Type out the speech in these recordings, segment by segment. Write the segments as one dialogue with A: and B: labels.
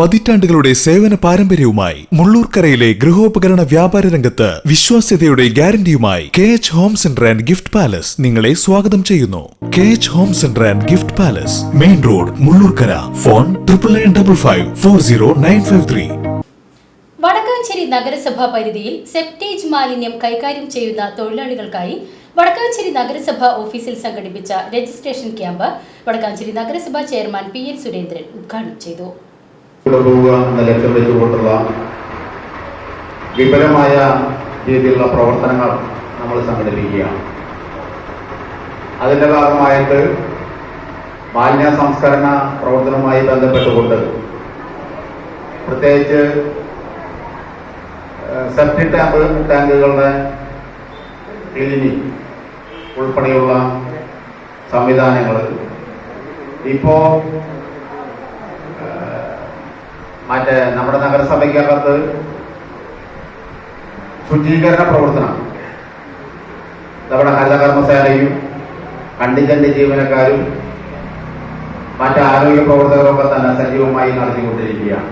A: പതിറ്റാണ്ടുകളുടെ സേവന പാരമ്പര്യവുമായി മുള്ളൂർക്കരയിലെ ഗൃഹോപകരണ വ്യാപാര രംഗത്ത് വിശ്വാസ്യതയുടെ ഗ്യാരണ്ടിയുമായി K H home centre and gift palace നിങ്ങളെ സ്വാഗതം ചെയ്യുന്നു. K H home centre and gift palace main road Mullurkara. Phone triple nine double five four zero nine five three.
B: Vadakkanchery നഗരസഭാ പരിധിയിൽ സെപ്റ്റേജ് മാലിന്യം കൈകാര്യം ചെയ്യുന്ന തൊഴിലാളികൾക്കായി വടക്കാഞ്ചേരി നഗരസഭ ഓഫീസിൽ സംഘടിപ്പിച്ച രജിസ്ട്രേഷൻ ക്യാമ്പ് വടക്കാഞ്ചേരി നഗരസഭാ ചെയർമാൻ പി എൻ സുരേന്ദ്രൻ ഉദ്ഘാടനം ചെയ്തു.
C: കൊണ്ടുപോവുക എന്ന ലക്ഷ്യം വെച്ചുകൊണ്ടുള്ള വിപുലമായ രീതിയിലുള്ള പ്രവർത്തനങ്ങൾ നമ്മൾ സംഘടിപ്പിക്കുകയാണ്. അതിന്റെ ഭാഗമായിട്ട് മാലിന്യ സംസ്കരണ പ്രവർത്തനവുമായി ബന്ധപ്പെട്ടുകൊണ്ട് പ്രത്യേകിച്ച് സെപ്റ്റി ടാങ്ക് ടാങ്കുകളുടെ ക്ലീനിങ് ഉൾപ്പെടെയുള്ള സംവിധാനങ്ങൾ. ഇപ്പോൾ മറ്റേ നമ്മുടെ നഗരസഭയ്ക്കകത്ത് ശുചീകരണ പ്രവർത്തനം. നമ്മുടെ ഹരിതകർമ്മസേനയും കണ്ടിജന്റ് ജീവനക്കാരും മറ്റ് ആരോഗ്യ പ്രവർത്തകരൊക്കെ തന്നെ സജീവമായി നടത്തിക്കൊണ്ടിരിക്കുകയാണ്.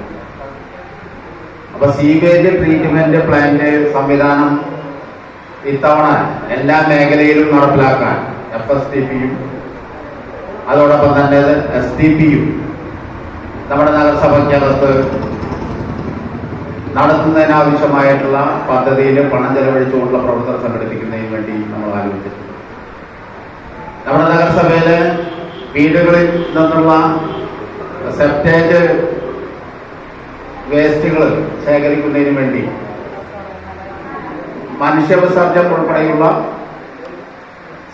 C: അപ്പൊ സീവേജ് ട്രീറ്റ്മെന്റ് പ്ലാന്റ് സംവിധാനം ഇത്തവണ എല്ലാ മേഖലയിലും നടപ്പിലാക്കാൻ എഫ് എസ് ടി പിയും അതോടൊപ്പം തന്നെ എസ് ടി പിയും നമ്മുടെ നഗരസഭയ്ക്കകത്ത് നടത്തുന്നതിനാവശ്യമായിട്ടുള്ള പദ്ധതിയിൽ പണം ചെലവഴിച്ചുകൊണ്ടുള്ള പ്രവർത്തനം സംഘടിപ്പിക്കുന്നതിന് വേണ്ടി നമ്മൾ ആലോചിച്ചിട്ടുണ്ട് നമ്മുടെ നഗരസഭയിലെ വീടുകളിൽ നിന്നുള്ള സെപ്റ്റേജ് വേസ്റ്റുകൾ ശേഖരിക്കുന്നതിന് വേണ്ടി മനുഷ്യവിസർജനം ഉൾപ്പെടെയുള്ള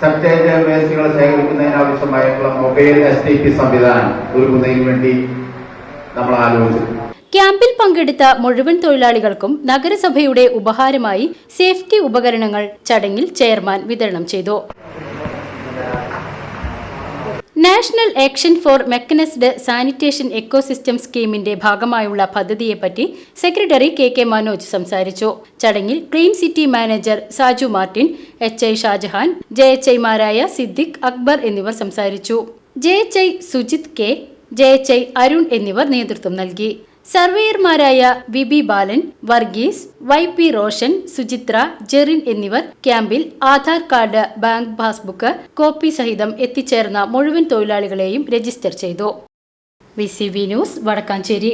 C: സെപ്റ്റേജ് വേസ്റ്റുകൾ ശേഖരിക്കുന്നതിനാവശ്യമായിട്ടുള്ള മൊബൈൽ എസ് ടി പി സംവിധാനം ഒരുക്കുന്നതിന് വേണ്ടി നമ്മൾ ആലോചിച്ചു
B: ക്യാമ്പിൽ പങ്കെടുത്ത മുഴുവൻ തൊഴിലാളികൾക്കും നഗരസഭയുടെ ഉപഹാരമായി സേഫ്റ്റി ഉപകരണങ്ങൾ ചടങ്ങിൽ ചെയർമാൻ വിതരണം ചെയ്തു. National action for mechanised sanitation ecosystem സ്കീമിന്റെ ഭാഗമായുള്ള പദ്ധതിയെപ്പറ്റി സെക്രട്ടറി കെ കെ മനോജ് സംസാരിച്ചു. ചടങ്ങിൽ clean city manager Saju Martin H I Shajahan J H ഐമാരായ സിദ്ദിഖ് അക്ബർ എന്നിവർ സംസാരിച്ചു. J H I Sujith K J H I Arun എന്നിവർ നേതൃത്വം നൽകി. സർവേയർമാരായ V B Balan Varghese Y P Roshan Suchithra Jerin എന്നിവർ ക്യാമ്പിൽ Aadhaar card bank passbook copy സഹിതം എത്തിച്ചേർന്ന മുഴുവൻ തൊഴിലാളികളെയും രജിസ്റ്റർ ചെയ്തു. V news Vadakkanchery.